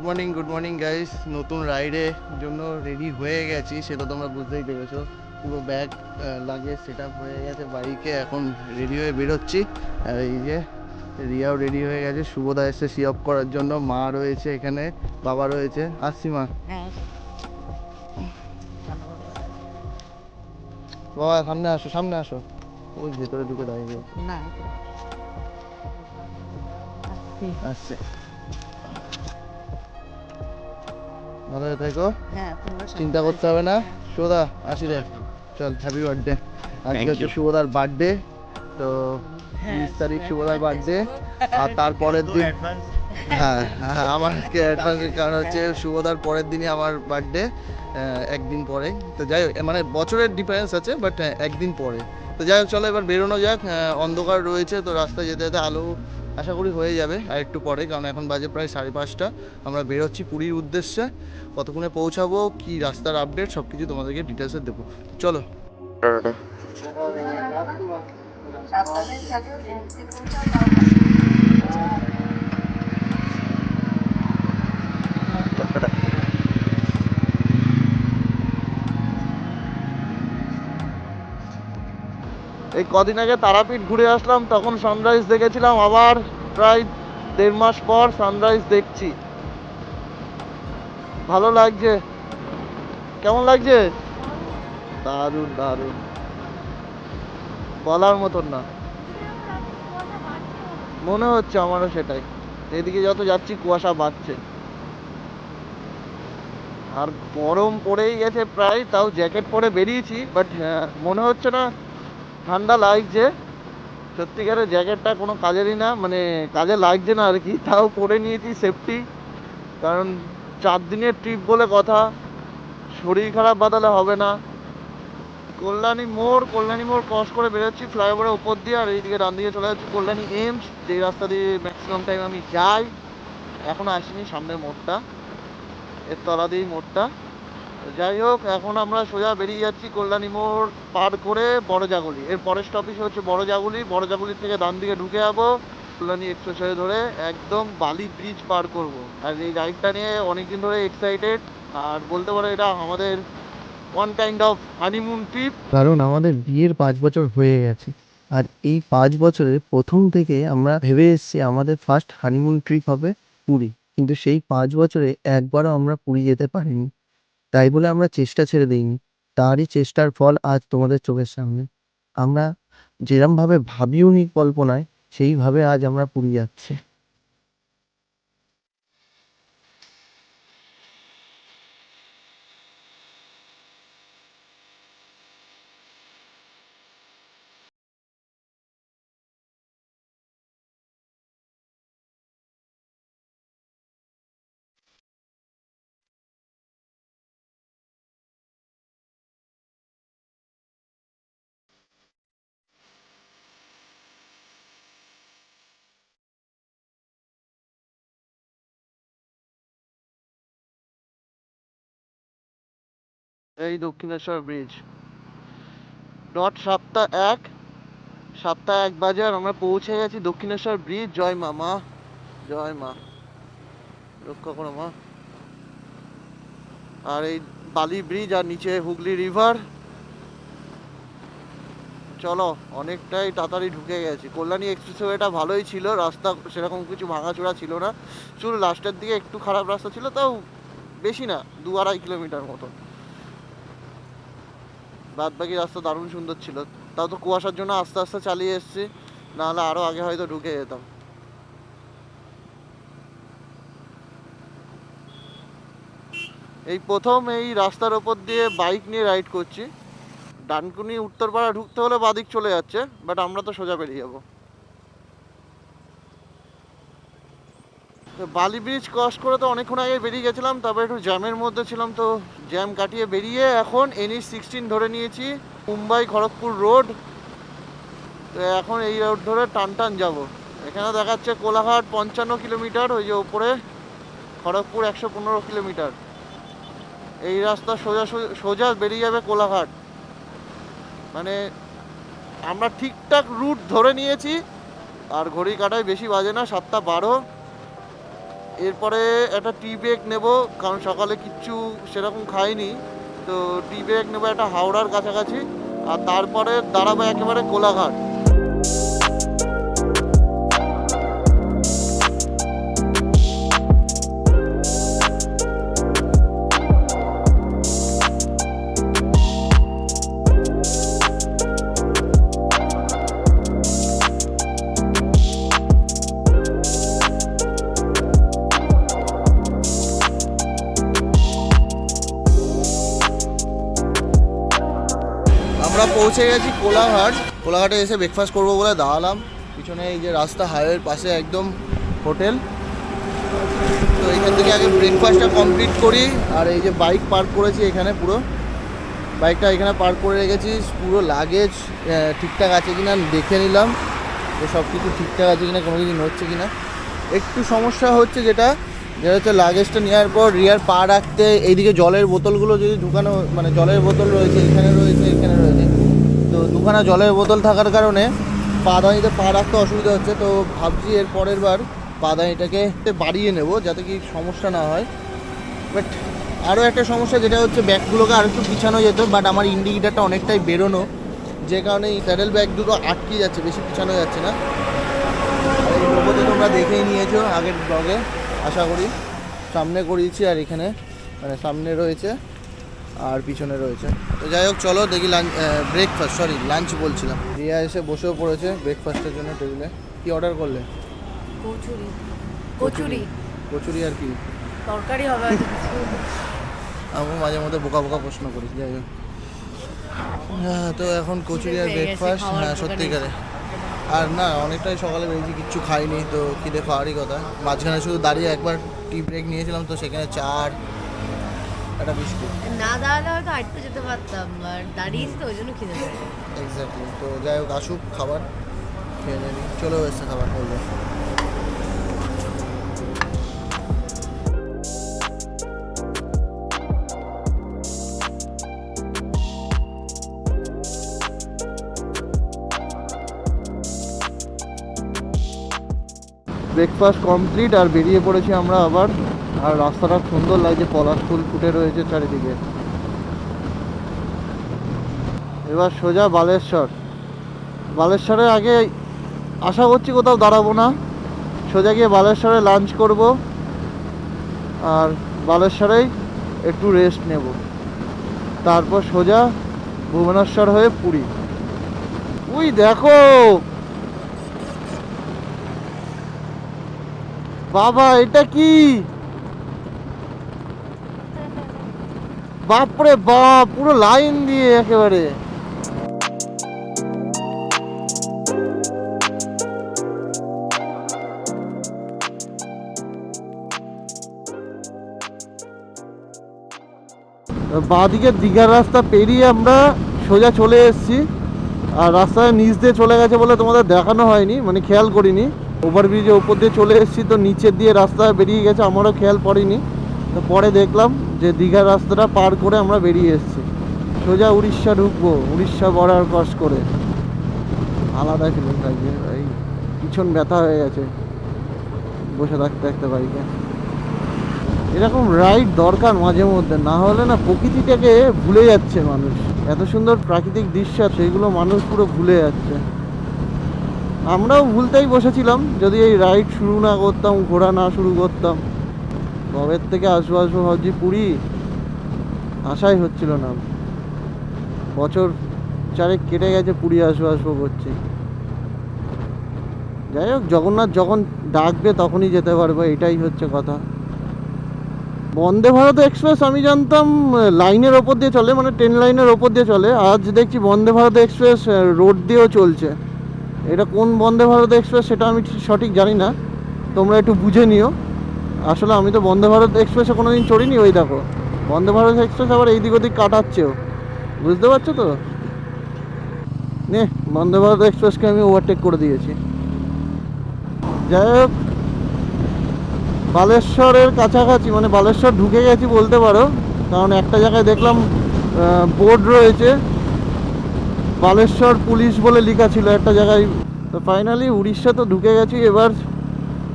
Good morning good morning guys নতুন রাইডে জন্য রেডি হয়ে গেছি সেটা তোমরা বুঝতেই পেরেছ। পুরো ব্যাগ লাগে সেট আপ হয়ে গেছে বাইকে এখন রেডি হয়ে বেরোচ্ছি। আর এই যে রিয়াও রেডি হয়ে গেছে শুভদা এসে সি অফ করার জন্য। মা রয়েছে এখানে বাবা রয়েছে। আসছি মা। বাবা সামনে আসো সামনে আসো। ওই ভেতরে ঢুকে দাঁড়িয়ে না। আসছে। ভালো থেকো। হ্যাঁ চিন্তা করতে হবে না। শুভদা আসি রে। চল হ্যাপি বার্থডে আজকে হচ্ছে শুভদার বার্থডে তো বিশ তারিখ শুভদার বার্থডে আর তারপরের দিন হ্যাঁ হ্যাঁ আমার অ্যাডভান্সের কারণ হচ্ছে শুভদার পরের দিনই আমার বার্থডে একদিন পরে। তো যাই হোক মানে বছরের ডিফারেন্স আছে বাট একদিন পরে। তো যাই হোক চলো এবার বেরোনো যাক অন্ধকার রয়েছে তো রাস্তায় যেতে যেতে আলো আশা করি হয়ে যাবে আর একটু পরে, কারণ এখন বাজে প্রায় সাড়ে পাঁচটা। আমরা বেরোচ্ছি পুরীর উদ্দেশ্যে। কতক্ষণে পৌঁছাবো, কি রাস্তার আপডেট সব কিছু তোমাদেরকে ডিটেলসে দেবো। চলো। এই কদিন আগে তারাপীঠ ঘুরে আসলাম, তখন সানরাইজ দেখেছিলাম, আবার প্রায় দেড় মাস পর সানরাইজ দেখছি। ভালো লাগছে। কেমন লাগছে? দারুণ দারুণ। বলার মতন না। মনে হচ্ছে আমারও সেটাই। এদিকে যত যাচ্ছি, কুয়াশা বাড়ছে। আর গরম পড়েই গেছে প্রায়, তাও জ্যাকেট পরে বেরিয়েছি বাট মনে হচ্ছে না ঠান্ডা লাগছে। সত্যিকারের জ্যাকেটটা কোনো কাজেরই না মানে কাজে লাগছে না আর কি, তাও পরে নিয়েছি সেফটি কারণ চার দিনের ট্রিপ বলে কথা, শরীর খারাপ বাদালে হবে না। কল্যাণী মোড় কল্যাণী মোড় ক্রস করে বেরোচ্ছি ফ্লাইওভারের উপর দিয়ে, আর এইদিকে ডান দিকে চলে যাচ্ছি কল্যাণী এমস যেই রাস্তা দিয়ে ম্যাক্সিমাম টাইম আমি যাই। এখনও আসিনি সামনের মোড়টা, এর তলা দিয়েই মোড়টা। যাই হোক, এখন আমরা সোজা বেরিয়ে যাচ্ছি কল্যাণী মোড় পার করে বড় জাগুলি এর পরের স্টপেজ হচ্ছে বড় জাগুলি বড় জাগুলি থেকে ডান দিকে ঢুকে যাব কল্যাণী এক্সপ্রেসওয়ে ধরে একদম বালি ব্রিজ পার করব। আর এই রাইডটা নিয়ে অনেকদিন ধরে এক্সাইটেড আর বলতে পারো এটা আমাদের one kind of honeymoon trip কারণ আমাদের বিয়ের পাঁচ বছর হয়ে গেছে। আর এই পাঁচ বছরের প্রথম থেকে আমরা ভেবে এসেছি আমাদের ফার্স্ট হানিমুন ট্রিপ হবে পুরী। কিন্তু সেই পাঁচ বছরে একবারও আমরা পুরী যেতে পারিনি। তাই বলে আমরা চেষ্টা ছেড়ে দিইনি। তারই চেষ্টার ফল আজ তোমাদের চোখের সামনে। আমরা যেরমভাবে ভাবিও নি কল্পনায়, সেইভাবে আজ আমরা পুরী যাচ্ছি। এই দক্ষিণেশ্বর ব্রিজ ডট সাতটা এক সাতটা এক বাজে আর আমরা পৌঁছে গেছি দক্ষিণেশ্বর ব্রিজ জয় মা মা, জয় মা। রক্ষা করো মা। আর এই বালি ব্রিজ আর নিচে হুগলি রিভার চলো, অনেকটাই তাড়াতাড়ি ঢুকে গেছি। কল্যাণী এক্সপ্রেসওয়েটা ভালোই ছিল, রাস্তা সেরকম কিছু ভাঙাচোরা ছিল না। শুধু লাস্টের দিকে একটু খারাপ রাস্তা ছিল, তাও বেশি না, দু আড়াই কিলোমিটার মতো বাদ বাকি রাস্তা দারুণ সুন্দর ছিল। তাও তো কুয়াশার জন্য আস্তে আস্তে চালিয়ে এসছি, নাহলে আরও আগে হয়তো ঢুকে যেতাম। এই প্রথম এই রাস্তার ওপর দিয়ে বাইক নিয়ে রাইড করছি। ডানকুনি উত্তরপাড়া ঢুকতে হলে বাদিক চলে যাচ্ছে, বাট আমরা তো সোজা বেরিয়ে যাব। বালি ব্রিজ ক্রস করে তো অনেকক্ষণ আগে বেরিয়ে গেছিলাম তবে একটু জ্যামের মধ্যে ছিলাম তো জ্যাম কাটিয়ে বেরিয়ে এখন এনএইচ সিক্সটিন ধরে নিয়েছি, মুম্বাই খড়গপুর রোড তো এখন এই রোড ধরে টান টান যাব। এখানে দেখাচ্ছে কোলাঘাট পঞ্চান্ন কিলোমিটার, ওই যে ওপরে খড়গপুর একশো পনেরো কিলোমিটার। এই রাস্তা সোজা- সোজা বেরিয়ে যাবে কোলাঘাট। মানে আমরা ঠিকঠাক রুট ধরে নিয়েছি, আর ঘড়ি কাটায় বেশি বাজে না, সাতটা বারো। এরপরে একটা টি ব্রেক নেব, কারণ সকালে কিচ্ছু সেরকম খাইনি। তো টি ব্রেক নেব একটা হাওড়ার কাছাকাছি, আর তারপরে দাঁড়াবো একেবারে কোলাঘাট। পৌঁছে গেছি কোলাঘাট। কোলাঘাটে এসে ব্রেকফাস্ট করব বলে দাঁড়ালাম। পিছনে এই যে রাস্তা হাইওয়ের পাশে একদম হোটেল তো এখান থেকে আগে ব্রেকফাস্টটা কমপ্লিট করি। আর এই যে বাইক পার্ক করেছি এখানে পুরো। বাইকটা এখানে পার্ক করে রেখেছি। পুরো লাগেজ ঠিকঠাক আছে কিনা দেখে নিলাম। যে সব কিছু ঠিকঠাক আছে কিনা, কোনো কিছু নড়ছে কিনা। একটু সমস্যা হচ্ছে যেটা যেটা হচ্ছে লাগেজটা নেওয়ার পর রিয়ার পা রাখতে, এইদিকে জলের বোতলগুলো যদি ঢুকানো মানে জলের বোতল রয়েছে, এখানে রয়েছে এখানে রয়েছে। দুখানা জলের বোতল থাকার কারণে পাদানিতে পা রাখতে অসুবিধা হচ্ছে। তো ভাবছি এর পরের বার পাদানিটাকে বাড়িয়ে নেব যাতে কি সমস্যা না হয়। বাট আরও একটা সমস্যা যেটা হচ্ছে, ব্যাগগুলোকে আর একটু পিছানো যেত বাট আমার ইন্ডিকেটারটা অনেকটাই বেরোনো। যে কারণে এই প্যাডেল ব্যাগ দুটো আটকে যাচ্ছে, বেশি পিছানো যাচ্ছে না। এই লোগোতে তোমরা দেখেই নিয়েছো আগের ব্লগে আশা করি। সামনে করিয়েছি আর এখানে মানে সামনে রয়েছে। আর পিছনে রয়েছে। তো যাই হোক চলো দেখি লাঞ্চ ব্রেকফাস্ট সরি লাঞ্চ বলছিলাম। রিয়া এসে বসেও পড়েছে ব্রেকফাস্টের জন্য টেবিলে কি অর্ডার করলে? কচুরি। কচুরি। কচুরি। আর কি? তরকারি হবে আমি মাঝে মধ্যে বোকা বোকা প্রশ্ন করি যাই হোক। হ্যাঁ, তো এখন কচুরি আর ব্রেকফাস্ট হ্যাঁ। সত্যিকারে আর না অনেকটাই সকালে বেরিয়েছি কিচ্ছু খাইনি তো খিদে পাওয়ারই কথা। মাঝখানে শুধু দাঁড়িয়ে একবার টি ব্রেক নিয়েছিলাম তো সেখানে চার একটা বিস্কুট না দাঁড়ালে হয়তো আটকে যেতে পারতাম আর দাঁড়িয়েছি তো ওই জন্য খেতে এক্স্যাক্টলি তো যাই হোক আসুক খাবার খেয়ে নেবি চলেও এসছে খাবার বলব। ব্রেকফাস্ট কমপ্লিট আর বেরিয়ে পড়েছি আমরা আবার। আর রাস্তাটা সুন্দর লাগছে, পলাশ ফুল ফুটে রয়েছে চারিদিকে। এবার সোজা বালেশ্বর। বালেশ্বরে আগে আশা করছি কোথাও দাঁড়াবো না। সোজা গিয়ে বালেশ্বরে লাঞ্চ করব। আর বালেশ্বরেই একটু রেস্ট নেব। তারপর সোজা ভুবনেশ্বর হয়ে পুরী। উই দেখো! বাবা, এটা কি? বাপরে বাপ, পুরো লাইন দিয়ে একেবারে। বাঁদিকে দীঘার রাস্তা পেরিয়ে আমরা সোজা চলে এসেছি। আর রাস্তায় নিচ দিয়ে চলে গেছে বলে তোমাদের দেখানো হয়নি মানে খেয়াল করিনি। ওভারব্রিজের উপর দিয়ে চলে এসেছি, তো নিচের দিয়ে রাস্তা বেরিয়ে গেছে, আমারও খেয়াল পড়েনি। তো পরে দেখলাম যে দীঘার রাস্তাটা পার করে আমরা বেরিয়ে এসেছি। সোজা উড়িষ্যা ঢুকবো, উড়িষ্যা বর্ডার ক্রস করে। আলাদা ফিলিং থাকবে ভাই, পিছন ব্যথা হয়ে গেছে। বসে থাকতে থাকতে বাইকে এরকম রাইড দরকার মাঝে মধ্যে, না হলে না প্রকৃতিটাকে ভুলে যাচ্ছে মানুষ। এত সুন্দর প্রাকৃতিক দৃশ্য সেগুলো মানুষ পুরো ভুলে যাচ্ছে। আমরাও ভুলতেই বসেছিলাম, যদি এই রাইড শুরু না করতাম ঘোরা না শুরু করতাম। কবের থেকে আসব আসব ভাবছি পুরী আশাই হচ্ছিল না। বছর চারেক কেটে গেছে পুরী আসব আসব করছি। যাই হোক, জগন্নাথ যখন ডাকবে তখনই যেতে পারব, এটাই হচ্ছে কথা। বন্দে ভারত এক্সপ্রেস, আমি জানতাম, লাইনের ওপর দিয়ে চলে মানে ট্রেন লাইনের ওপর দিয়ে চলে। আজ দেখছি বন্দে ভারত এক্সপ্রেস রোড দিয়েও চলছে। এটা কোন বন্দে ভারত এক্সপ্রেস সেটা আমি সঠিক জানি না। তোমরা একটু বুঝে নিও। আসলে আমি তো বন্দে ভারত এক্সপ্রেসে কোনো দিন চড়িনি, ওই দেখো। বন্দে ভারত এক্সপ্রেস আবার এইদিক ওদিক কাটাচ্ছেও। বুঝতে পারছ তো? নে, বন্দে ভারত এক্সপ্রেসকে আমি ওভারটেক করে দিয়েছি। যাই হোক, বালেশ্বরের কাছাকাছি মানে বালেশ্বর ঢুকে গেছি বলতে পারো। কারণ একটা জায়গায় দেখলাম বোর্ড রয়েছে। বালেশ্বর পুলিশ বলে লেখা ছিল একটা জায়গায়। তো ফাইনালি উড়িষ্যা তো ঢুকে গেছি, এবার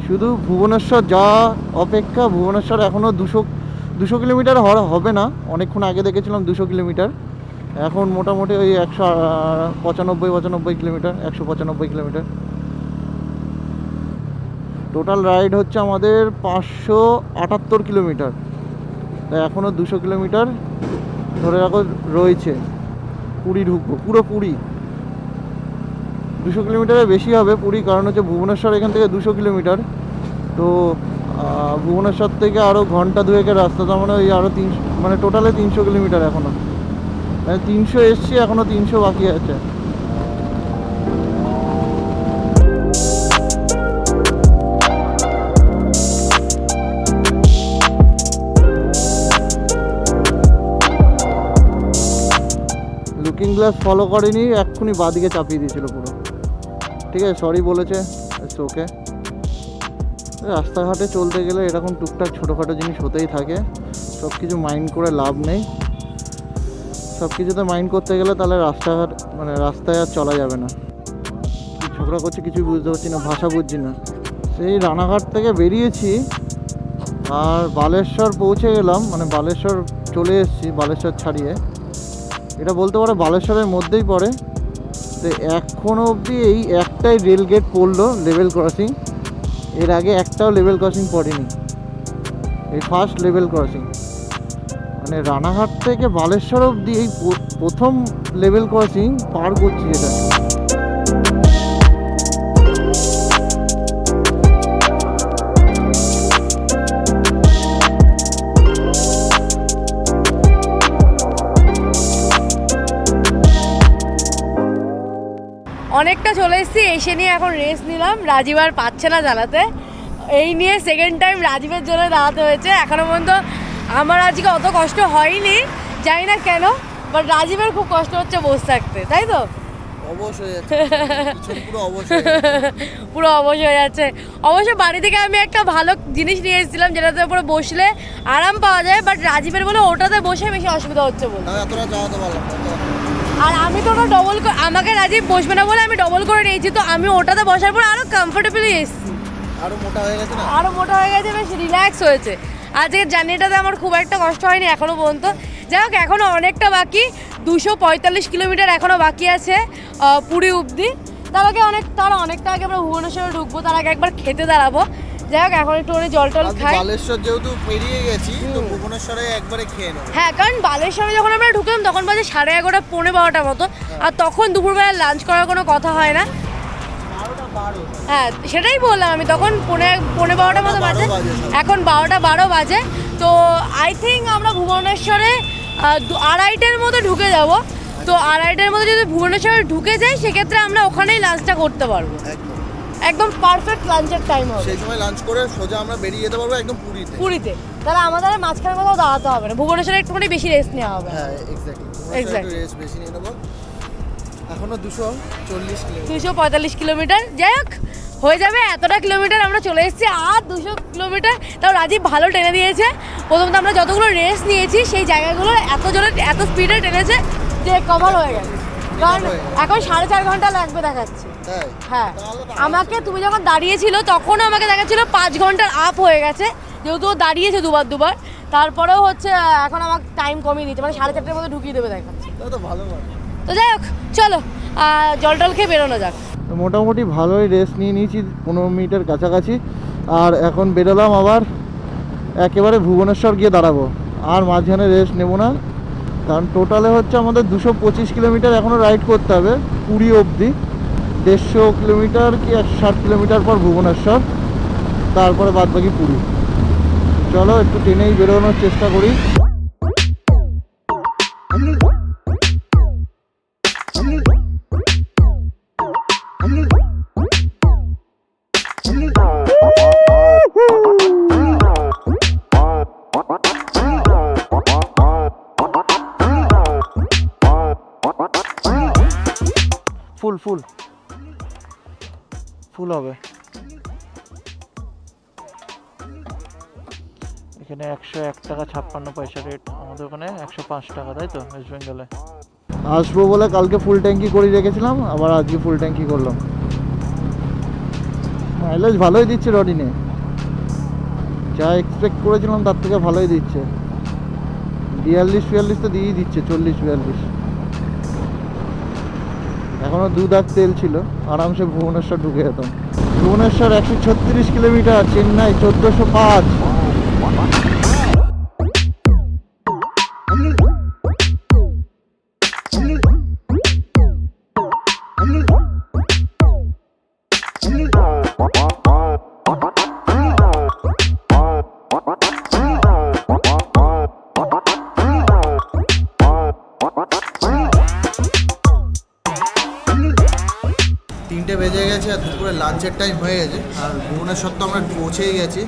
শুধু ভুবনেশ্বর যা অপেক্ষা, ভুবনেশ্বর এখনও দুশো দুশো কিলোমিটার হবে না, অনেকক্ষণ আগে দেখেছিলাম দুশো কিলোমিটার। এখন মোটামুটি ওই একশো পঁচানব্বই পঁচানব্বই কিলোমিটার, একশো পঁচানব্বই কিলোমিটার। টোটাল রাইড হচ্ছে আমাদের পাঁচশো আটাত্তর কিলোমিটার। তাই এখনও দুশো কিলোমিটার ধরে রাখো রয়েছে। পুরী ঢুকবো, পুরো পুরী। দুশো কিলোমিটারের বেশি হবে পুরী, কারণ হচ্ছে ভুবনেশ্বর এখান থেকে দুশো কিলোমিটার। তো ভুবনেশ্বর থেকে আরও ঘণ্টা দুয়েকের রাস্তা, তার মানে ওই আরও তিনশো মানে টোটালে তিনশো কিলোমিটার এখনও মানে তিনশো এসছি এখনও তিনশো বাকি আছে। গ্লাস ফলো করেনি, এক্ষুনি বাদিকে চাপিয়ে দিয়েছিল পুরো। ঠিক আছে সরি বলেছে ওকে রাস্তাঘাটে চলতে গেলে এরকম টুকটাক ছোটোখাটো জিনিস হতেই থাকে সব কিছু মাইন্ড করে লাভ নেই। সব কিছুতে মাইন্ড করতে গেলে তাহলে রাস্তাঘাট মানে রাস্তায় আর চলা যাবে না। ঝগড়া করছি কিছুই বুঝতে পারছি না, ভাষা বুঝছি না। সেই রানাঘাট থেকে বেরিয়েছি, আর বালেশ্বর পৌঁছে গেলাম মানে বালেশ্বর চলে এসেছি, বালেশ্বর ছাড়িয়ে। এটা বলতে পারো বালেশ্বরের মধ্যেই পড়ে। তো এখনও অবধি এই একটাই রেল গেট পড়ল লেভেল ক্রসিং এর আগে একটাও লেভেল ক্রসিং পড়েনি। এই ফার্স্ট লেভেল ক্রসিং মানে রানাঘাট থেকে বালেশ্বর অবধি এই প্রথম লেভেল ক্রসিং পার করছি এটা অনেকটা চলে এসেছি এসে নিয়ে এখন রেস্ট নিলাম। রাজীব আর পাচ্ছে না জানাতে এই নিয়ে সেকেন্ড টাইম রাজীবের জন্য দাঁড়াতে হয়েছে। এখনও পর্যন্ত আমার আজকে অত কষ্ট হয়নি জানি না কেন বাট রাজীবের খুব কষ্ট হচ্ছে বসে থাকতে তাই তো? অবশ্যই পুরো পুরো অবশ হয়ে যাচ্ছে। অবশ্য বাড়ি থেকে আমি একটা ভালো জিনিস নিয়ে এসেছিলাম যেটাতে উপরে বসলে আরাম পাওয়া যায় বাট রাজীবের বলে ওটাতে বসে বেশি অসুবিধা হচ্ছে বলে। আর আমি তো ওটা ডবল করে আমাকে রাজীব বসবে না বলে আমি ডবল করে নিয়েছি তো আমি ওটাতে বসার পর আরও কমফোর্টেবলি এসেছি। আরও মোটা হয়ে গেছে না? আরও মোটা হয়ে গেছে বেশ রিল্যাক্স হয়েছে। আজকের জার্নিটাতে আমার খুব একটা কষ্ট হয়নি এখনও পর্যন্ত। যাই হোক এখনও অনেকটা বাকি। দুশো পঁয়তাল্লিশ কিলোমিটার এখনও বাকি আছে পুরী অবধি। তার আগে অনেক তার অনেকটা আগে আমরা ভুবনেশ্বরে ঢুকবো তার আগে একবার খেতে দাঁড়াবো। যাই হোক এখন একটু জল টল খাই। বালেশ্বর যেহেতু পেরিয়ে গেছি তো ভুবনেশ্বরে একবারে খেয়ে নেব। হ্যাঁ কারণ বালেশ্বরে যখন আমরা ঢুকলাম তখন বাজে সাড়ে এগারোটা পৌনে বারোটা মতো। আর তখন দুপুরবেলা লাঞ্চ করার কোনো কথা হয় না। হ্যাঁ সেটাই বললাম আমি তখন পৌনে পৌনে বারোটার মতো বাজে। এখন বারোটা বারো বাজে। তো আই থিঙ্ক আমরা ভুবনেশ্বরে আড়াইটের মতো ঢুকে যাব। তো আড়াইটের মধ্যে যদি ভুবনেশ্বরে ঢুকে যাই সেক্ষেত্রে আমরা ওখানেই লাঞ্চটা করতে পারব। একদম পারফেক্ট লাঞ্চের টাইম হবে। সেই সময় লাঞ্চ করে সোজা আমরা বেরিয়ে যেতে পারব একদম পুরীতে। পুরীতে। তাহলে আমাদের আর মাঝখানে কোথাও দাঁড়াতে হবে না। ভুবনেশ্বরে একটুখানি বেশি রেস্ট নেওয়া হবে। হ্যাঁ এক্স্যাক্টলি. রেস্ট বেশি নিয়ে নেব। এখনও দুশো চল্লিশ দুশো পঁয়তাল্লিশ কিলোমিটার। যাই হোক হয়ে যাবে এতটা কিলোমিটার। আমরা চলে এসেছি আর দুশো কিলোমিটার। তাও রাজীব ভালো টেনে দিয়েছে। প্রথমত আমরা যতগুলো রেস নিয়েছি সেই জায়গাগুলো এত জোরে এত স্পিডে টেনেছে যে কভার হয়ে গেছে। কারণ এখন সাড়ে চার ঘণ্টা লাগবে দেখাচ্ছে। হ্যাঁ। আমাকে তুমি যখন দাঁড়িয়েছিল তখনও আমাকে দেখাচ্ছিল পাঁচ ঘণ্টার আপ হয়ে গেছে। যেহেতু ও দাঁড়িয়েছে দুবার দুবার তারপরেও হচ্ছে এখন আমার টাইম কমিয়ে দিচ্ছে মানে সাড়ে চারটের মধ্যে ঢুকিয়ে দেবে দেখাচ্ছে। তো যাই হোক চলো জল টল খেয়ে বেরোনো যাক। মোটামুটি ভালোই রেস্ট নিয়ে নিয়েছি পনেরো মিনিটের কাছাকাছি। আর এখন বেরোলাম আবার একেবারে ভুবনেশ্বর গিয়ে দাঁড়াবো। আর মাঝখানে রেস্ট নেব না। কারণ টোটালে হচ্ছে আমাদের দুশো পঁচিশ কিলোমিটার এখনও রাইড করতে হবে, পুরী অবধি। দেড়শো কিলোমিটার কি একশো ষাট কিলোমিটার পর ভুবনেশ্বর, তারপরে বাদবাকি পুরী। চলো একটু ট্রেনেই বেরোনোর চেষ্টা করি। ফুল ফুল। ফুল হবে। এখানে একশো এক টাকা ছাপ্পান্ন পয়সা রেট আমাদের ওখানে একশো পাঁচ টাকা, তাই তো? ওয়েস্ট বেঙ্গলে আসব বলে কালকে ফুল ট্যাঙ্কি করে রেখেছিলাম, আবার আজকে ফুল ট্যাঙ্কি করলাম। মাইলেজ ভালোই দিচ্ছে রডিনে যা এক্সপেক্ট করেছিলাম তার থেকে ভালোই দিচ্ছে। বিয়াল্লিশ বিয়াল্লিশ তো দিয়েই দিচ্ছে, চল্লিশ, বিয়াল্লিশ। এখনও দু দাগ তেল ছিল, আরামসে ভুবনেশ্বর ঢুকে যেতাম। ভুবনেশ্বর একশো ছত্রিশ কিলোমিটার, চেন্নাই চোদ্দোশো পাঁচ। লাঞ্চের টাইম হয়ে গেছে। আর ভুবনেশ্বর তো আমরা পৌঁছেই গেছি।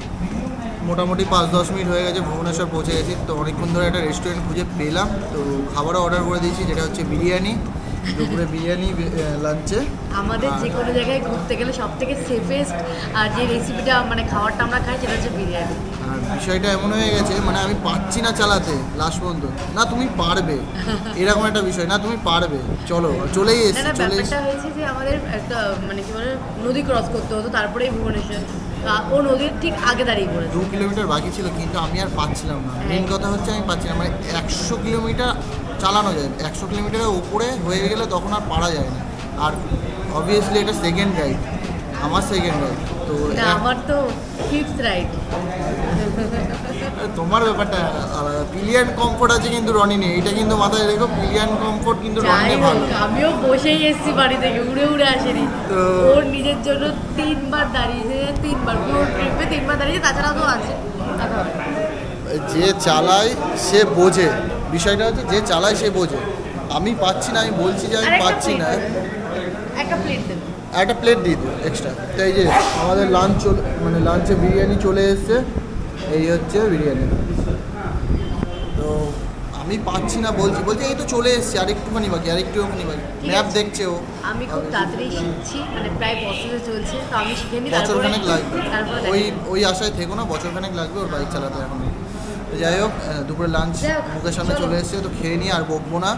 মোটামুটি পাঁচ দশ মিনিট হয়ে গেছে ভুবনেশ্বর পৌঁছে গেছি। তো অনেকক্ষণ ধরে একটা রেস্টুরেন্ট খুঁজে পেলাম। তো খাবারও অর্ডার করে দিয়েছি যেটা হচ্ছে বিরিয়ানি দুপুরে বিরিয়ানি লাঞ্চে আমাদের যে কোনো জায়গায় ঘুরতে গেলে সব থেকে সেফেস্ট আর যে রেসিপিটা মানে খাবারটা আমরা খাই সেটা হচ্ছে বিরিয়ানি। আর বিষয়টা এমন হয়ে গেছে মানে আমি পাচ্ছি না চালাতে লাস্ট পর্যন্ত। না তুমি পারবে। এরকম একটা বিষয় না তুমি পারবে। চলো চলেই না এসছি চলে হয়েছে আমাদের একটা মানে কি বলে নদী ক্রস করতে হতো তারপরেই ভুবনেশ্বর। ও নদীর ঠিক আগে দাঁড়িয়ে পড়েছে। দু কিলোমিটার বাকি ছিল কিন্তু আমি আর পাচ্ছিলাম না। মেন কথা হচ্ছে আমি পাচ্ছি না মানে একশো কিলোমিটার চালানো যায়। একশো কিলোমিটারের উপরে হয়ে গেলে তখন আর পারা যায় না। আর অবভিয়াসলি এটা সেকেন্ড রাইড আমার সেকেন্ড রাইড তো আমার তো ফিফথ রাইড তোমার ব্যাপারটা পিলিয়ান কমফোর্ট আছে কিন্তু রনি নেই এটা কিন্তু মাথায় রেখো পিলিয়ান কমফোর্ট কিন্তু রনি হোক ভালো। আমিও বসেই এসেছি বাড়ি থেকে উড়ে উড়ে আসেনি। তো- ওর নিজের জন্য তিনবার দাঁড়িয়েছে তিনবার পুরো ট্রিপে তিনবার দাঁড়িয়েছে তাছাড়াও তো আছে। যে চালায় সে বোঝে। বিষয়টা হচ্ছে যে চালায় সে বোঝে। আমি পাচ্ছি না আমি বলছি যে আমি পাচ্ছি না। একটা প্লেট দেবে। একটা প্লেট দিয়ে দিও এক্সট্রা তাই যে আমাদের লাঞ্চ চলে মানে লাঞ্চে বিরিয়ানি চলে এসছে। এই হচ্ছে বিরিয়ানি। তো আমি পাচ্ছি না বলছি বলছি এই তো চলে এসছে আর একটুখানি বাকি আর একটুখানি বাকি। ম্যাপ দেখছে ও। আমি খুব তাড়াতাড়ি শিখছি মানে প্রায় প্রসেসে চলছে তো আমি শিখে নিই তারপরে বছরখানেক লাগবে। ওই ওই আশায় থেকো না বছরখানেক লাগবে ওর বাইক চালাতে এখন। যাই হোক দুপুরে লাঞ্চ মুখের সামনে চলে। এসেছে তো খেয়ে নিই আর বকবো না।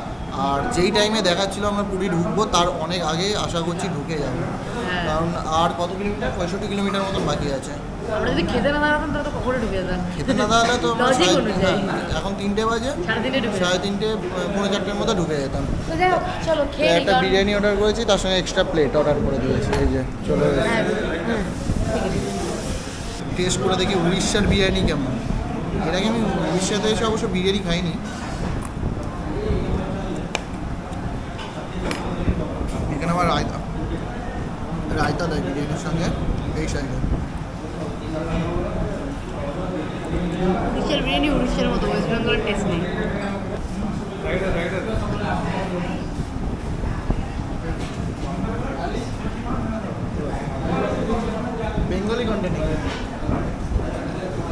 আর যেই টাইমে দেখাচ্ছিল আমরা পুরী ঢুকবো তার অনেক আগে আশা করছি ঢুকে যাব। হ্যাঁ। কারণ আর কত কিলোমিটার? পঁয়ষট্টি কিলোমিটার মতন বাকি আছে। আমরা যদি খেতে না দাঁড়াতাম তাহলে তো কখনো ঢুকে যেতাম? খেতে না দাঁড়ালে তো লজিক অনুযায়ী। হ্যাঁ, এখন তিনটে বাজে। সাড়ে তিনটে ঢুকে সাড়ে তিনটে পৌনে চারটের মধ্যে ঢুকে যেতাম। তো যাই হোক চলো খেয়ে একটা বিরিয়ানি অর্ডার করেছি তার সঙ্গে এক্সট্রা প্লেট অর্ডার করে দিয়েছি এই যে চলে এসেছে হ্যাঁ হুম, ঠিক আছে। টেস্ট করে দেখি উড়িষ্যার বিরিয়ানি কেমন। এর আগে আমি উড়িষ্যাতে এসে অবশ্য বিরিয়ানি খাইনি। এখানে আমার রায়তা। রায়তা দেয় বিরিয়ানির সঙ্গে এই সাইডে উড়িষ্যার বিরিয়ানি উড়িষ্যার মতো ওয়েস্ট বেঙ্গলের টেস্ট নেই बेंगोली कंटेंट है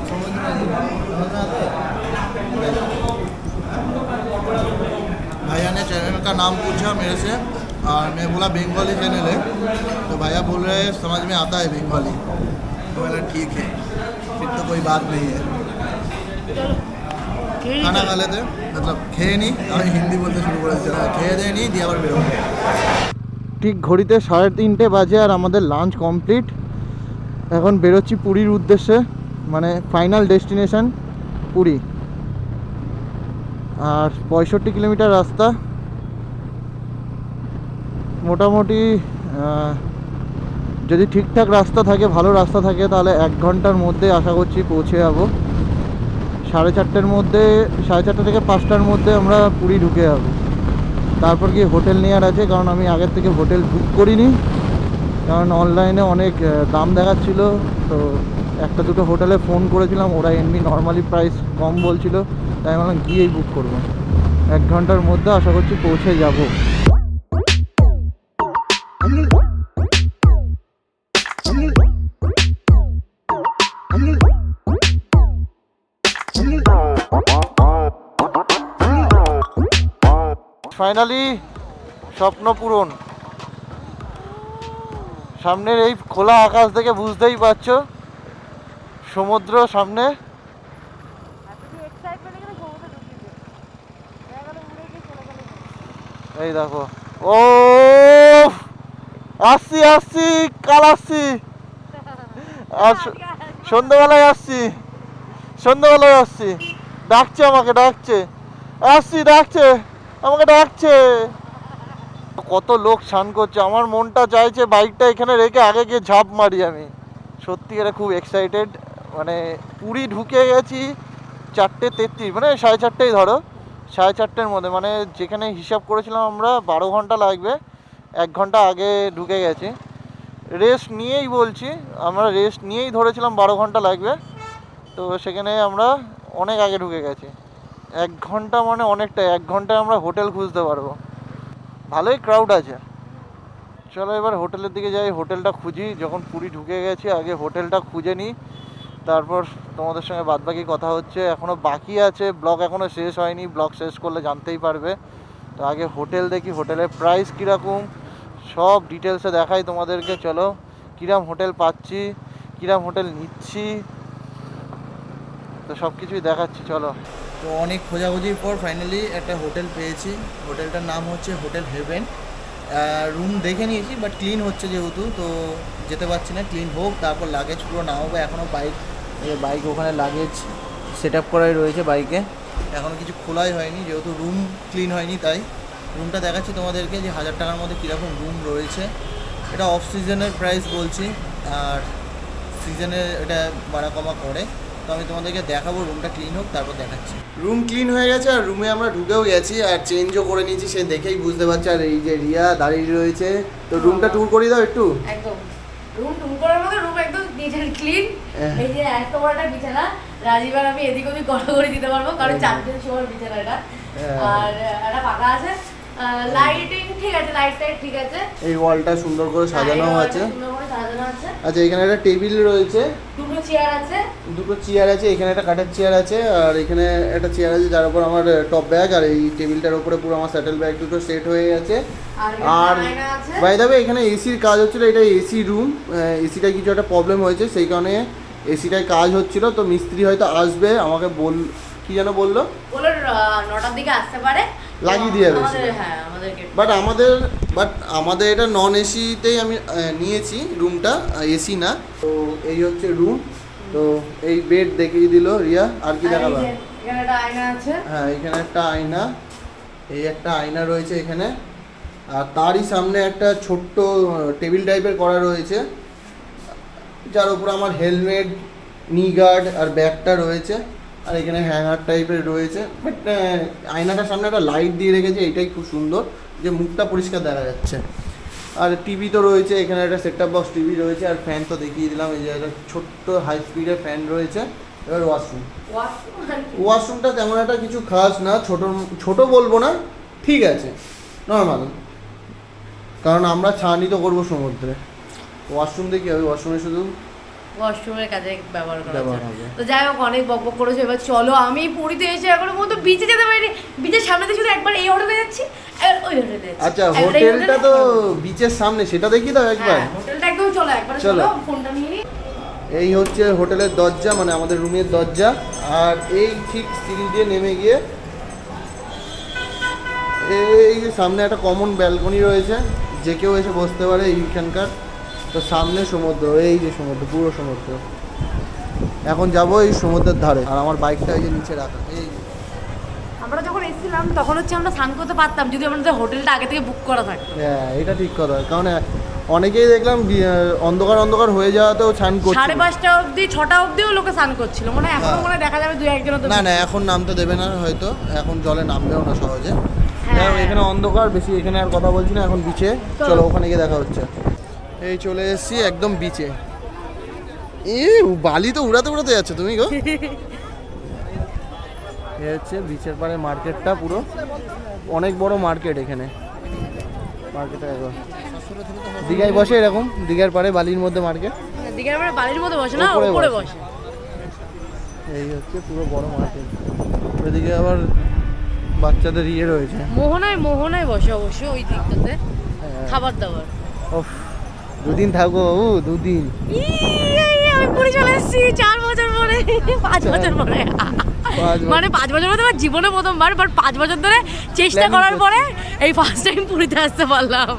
समझ में आ समझ में आता है भैया ने चैनल का नाम पूछा मेरे से और मैं बोला बंगाली चैनल है तो भैया बोल रहे हैं समझ में आता है बंगाली तो बोला ठीक है फिर तो कोई बात नहीं है খেয়ে নিই খানা চলো। খা লেতে মতলব খেয়ে নি আমি হিন্দি বলতে শুরু করেছি হ্যাঁ, খেয়ে দিয়ে নি দিয়ে আবার বেরোবো ঠিক ঘড়িতে সাড়ে তিনটে বাজে আর আমাদের লাঞ্চ কমপ্লিট এখন বেরোচ্ছি পুরীর উদ্দেশ্যে মানে ফাইনাল ডেস্টিনেশন পুরী আর পঁয়ষট্টি কিলোমিটার রাস্তা মোটামুটি আহ, যদি ঠিকঠাক রাস্তা থাকে, ভালো রাস্তা থাকে, তাহলে এক ঘণ্টার মধ্যে আশা করছি পৌঁছে যাব। সাড়ে চারটের মধ্যে, সাড়ে চারটে থেকে পাঁচটার মধ্যে আমরা পুরী ঢুকে যাব। তারপর কি হোটেল নেওয়ার আছে, কারণ আমি আগের থেকে হোটেল বুক করিনি। কারণ অনলাইনে অনেক দাম দেখাচ্ছিল। তো একটা দুটো হোটেলে ফোন করেছিলাম, ওরা এমনি নর্মালি প্রাইস কম বলছিল। তাই আমি গিয়েই বুক করব। এক ঘণ্টার মধ্যে আশা করছি পৌঁছে যাব। ফাইনালি স্বপ্ন পূরণ। সামনের এই খোলা আকাশ থেকে বুঝতেই পারছ, সমুদ্র সামনে। এই দেখো। ও আসছি আসছি, কাল আসছি। আর স- আসছি। সন্ধ্যেবেলায় আসছি। ডাকছে আমাকে, ডাকছে। আসছি, ডাকছে। আমাকে ডাকছে। কত লোক স্নান করছে, আমার মনটা চাইছে বাইকটা এখানে রেখে আগে গিয়ে ঝাঁপ মারি আমি। সত্যি এটা খুব এক্সাইটেড মানে পুরী ঢুকে গেছি চারটে তেত্রিশ মানে সাড়ে চারটেই ধরো। সাড়ে চারটের মধ্যে মানে যেখানে হিসাব করেছিলাম আমরা বারো ঘণ্টা লাগবে, এক ঘণ্টা আগে ঢুকে গেছি। রেস্ট নিয়েই বলছি, আমরা রেস্ট নিয়েই ধরেছিলাম বারো ঘণ্টা লাগবে। তো সেখানে আমরা অনেক আগে ঢুকে গেছি। এক ঘণ্টা মানে অনেকটা, এক ঘন্টায় আমরা হোটেল খুঁজতে পারব। ভালোই ক্রাউড আছে। চলো এবার হোটেলের দিকে যাই, হোটেলটা খুঁজি। যখন পুরী ঢুকে গেছি, আগে হোটেলটা খুঁজে নিই। তারপর তোমাদের সঙ্গে বাদবাকি কথা হচ্ছে এখনও বাকি আছে। ব্লগ এখনও শেষ হয়নি, ব্লগ শেষ করলে জানতেই পারবে। তো আগে হোটেল দেখি হোটেলের প্রাইস কীরকম, সব ডিটেলসে দেখাই তোমাদেরকে। চলো, কিরাম হোটেল পাচ্ছি, কিরাম হোটেল নিচ্ছি, তো সব কিছুই দেখাচ্ছি, চলো। তো অনেক খোঁজাখুঁজির পর ফাইনালি একটা হোটেল পেয়েছি। হোটেলটার নাম হচ্ছে হোটেল হেভেন রুম দেখে নিয়েছি বাট ক্লিন হচ্ছে যেহেতু, তো যেতে পারছি না। ক্লিন হোক, তারপর লাগেজ পুরো না হোক এখনও বাইক বাইক ওখানে লাগেজ সেট আপ করাই রয়েছে বাইকে এখনও কিছু খোলাই হয়নি, যেহেতু রুম ক্লিন হয়নি, তাই রুমটা দেখাচ্ছি তোমাদেরকে যে হাজার টাকার মধ্যে কীরকম রুম রয়েছে। এটা অফ সিজনের প্রাইস বলছি, আর সিজনে এটা বাড়া কমা করে। তো আমি তোমাদেরকে দেখাবো রুমটা ক্লিন হোক তারপর দেখাচ্ছি। রুম ক্লিন হয়ে গেছে আর রুমে আমরা ঢুকেও গেছি আর চেঞ্জও করে নিয়েছি সে দেখেই বুঝতে পারছে আর এই যে রিয়া দাঁড়িয়ে রয়েছে। তো রুমটা ট্যুর করিয়ে দাও একটু। একদম। রুম টুম করার মতো রুম একদম অ্যান্ড ক্লিন হ্যাঁ। এই যে এত বড় একটা বিছানা রাজীব আর আমি এদিক ওদিক করে দিতে পারব কারণ একদম। চারজন সময় বিছানা এটা হ্যাঁ। আর একটা পাকা আছে লাইটিং ঠিক আছে লাইট টাইট ঠিক আছে। এই ওয়ালটা সুন্দর করে সাজানো হ্যাঁ, আছে। সুন্দর করে সাজানো আছে। আচ্ছা এখানে একটা টেবিল রয়েছে। দুটো চেয়ার আছে। দুটো চেয়ার আছে এখানে একটা কাঠের চেয়ার আছে আর এখানে একটা চেয়ার আছে যার উপর আমার টপ ব্যাগ আর এই টেবিলটার উপরে পুরো আমার স্যাটেল ব্যাগ দুটো সেট হয়ে গেছে। আর বাই দাবে এখানে এসির কাজ হচ্ছিল এটা এসি রুম এসিটা কিছু একটা প্রবলেম হয়েছে সেই কারণে এসিটায় কাজ হচ্ছিল তো মিস্ত্রি হয়তো আসবে আমাকে বল কি যেন বলল? বলে নটার দিকে আসতে পারে। লাগিয়ে দিয়ে যাবে হ্যাঁ বাট আমাদের বাট আমাদের এটা নন এসিতেই আমি নিয়েছি রুমটা এসি না। তো এই হচ্ছে রুম তো এই বেড দেখিয়ে দিল রিয়া। আর কি দেখাবা এখানে একটা আয়না আছে। হ্যাঁ এখানে একটা আয়না। এই একটা আয়না রয়েছে এখানে। আর তারই সামনে একটা ছোট্ট টেবিল টাইপের করা রয়েছে। যার উপর আমার হেলমেট নি গার্ড আর ব্যাগটা রয়েছে। আর এখানে হ্যাঙ্গার টাইপের রয়েছে বাট আয়নাটার সামনে একটা লাইট দিয়ে রেখেছে এটাই খুব সুন্দর যে মুখটা পরিষ্কার দেখা যাচ্ছে। আর টিভি তো রয়েছে এখানে একটা সেটআপ বক্স টিভি রয়েছে আর ফ্যান তো দেখিয়ে দিলাম এই যে একটা ছোট্ট হাই স্পিডের ফ্যান রয়েছে এবার ওয়াশরুম? ওয়াশরুমটা তেমন একটা কিছু খাস না ছোট ছোট বলব না ঠিক আছে নর্মাল কারণ আমরা ছানি তো করব সমুদ্রে। ওয়াশরুম কি হবে ওয়াশরুমে শুধু ওয়াশরুমের কাজে ব্যবহার করা তো যাই হোক অনেক বক বক করেছে। এবার চলো আমি পুরীতে এসে এখনও পর্যন্ত বিচে যেতে পারিনি। বিচের সামনে দিয়ে শুধু একবার এই হোটেলে যাচ্ছি একবার ওই হোটেলে যাচ্ছি। আচ্ছা হোটেলটা তো। বিচের সামনে সেটা দেখি দাও একবার। হ্যাঁ হোটেলটা একদম চলো একবার চলো। চলো ফোনটা নিয়ে নিই এই হচ্ছে হোটেলের দরজা মানে আমাদের রুমের দরজা। আর এই ঠিক সিঁড়ি দিয়ে নেমে গিয়ে এই যে সামনে একটা কমন ব্যালকনি রয়েছে। যে কেউ এসে বসতে পারে এইখানকার তো সামনে সমুদ্র এই যে সমুদ্র পুরো সমুদ্র। এখন যাব এই সমুদ্রের ধারে। আর আমার বাইকটা এই যে নিচে রাখা এই। আমরা যখন এসেছিলাম তখন হচ্ছে আমরা স্নান করতে পারতাম যদি আমাদের হোটেলটা আগে থেকে বুক করা থাকতো। হ্যাঁ এটা ঠিক কথা। কারণ অনেকেই দেখলাম অন্ধকার অন্ধকার হয়ে যাওয়াতেও ছান করছে সাড়ে পাঁচটা অবধি ছটা অবধিও লোকে স্নান করছিল। মানে এখনও হ্যাঁ। মনে দেখা যাবে দুই একজন তো না না এখন নামতে দেবে না হয়তো। এখন জলে নামবেও না সহজে। হ্যাঁ। এখানে অন্ধকার বেশি এখানে আর কথা বলছি না এখন বিচে। চলো। ওখানে গিয়ে দেখা হচ্ছে। এই চলে এসেছি একদম বিচে এ। বালি তো উড়াতে উড়াতে যাচ্ছে তুমি গো। এ হচ্ছে বিচের পাড়ে মার্কেটটা পুরো। অনেক বড় মার্কেট এখানে। মার্কেটটা একবার দীঘায় বসে এরকম দীঘার পাড়ে বালির মধ্যে মার্কেট দিকে আমরা বাড়ির মধ্যে বসে না? উপরে। বসে। এই হচ্ছে পুরো বড় মার্কেট ওইদিকে আবার বাচ্চাদের ইয়ে রয়েছে। মোহনায় মোহনায় বসে অবশ্য ওই দিকটাতে। হ্যাঁ। খাবার দাবার। ওফ দুদিন থাকো ও দুদিন। ইয়ে, ইয়ে, আমি পুরী চলে এসেছি চার বছর পরে পাঁচ বছর পরে। মানে পাঁচ বছর পরে আমার জীবনে প্রথমবার বাট পাঁচ বছর ধরে চেষ্টা করার পরে এই ফার্স্ট টাইম পুরীতে আসতে পারলাম.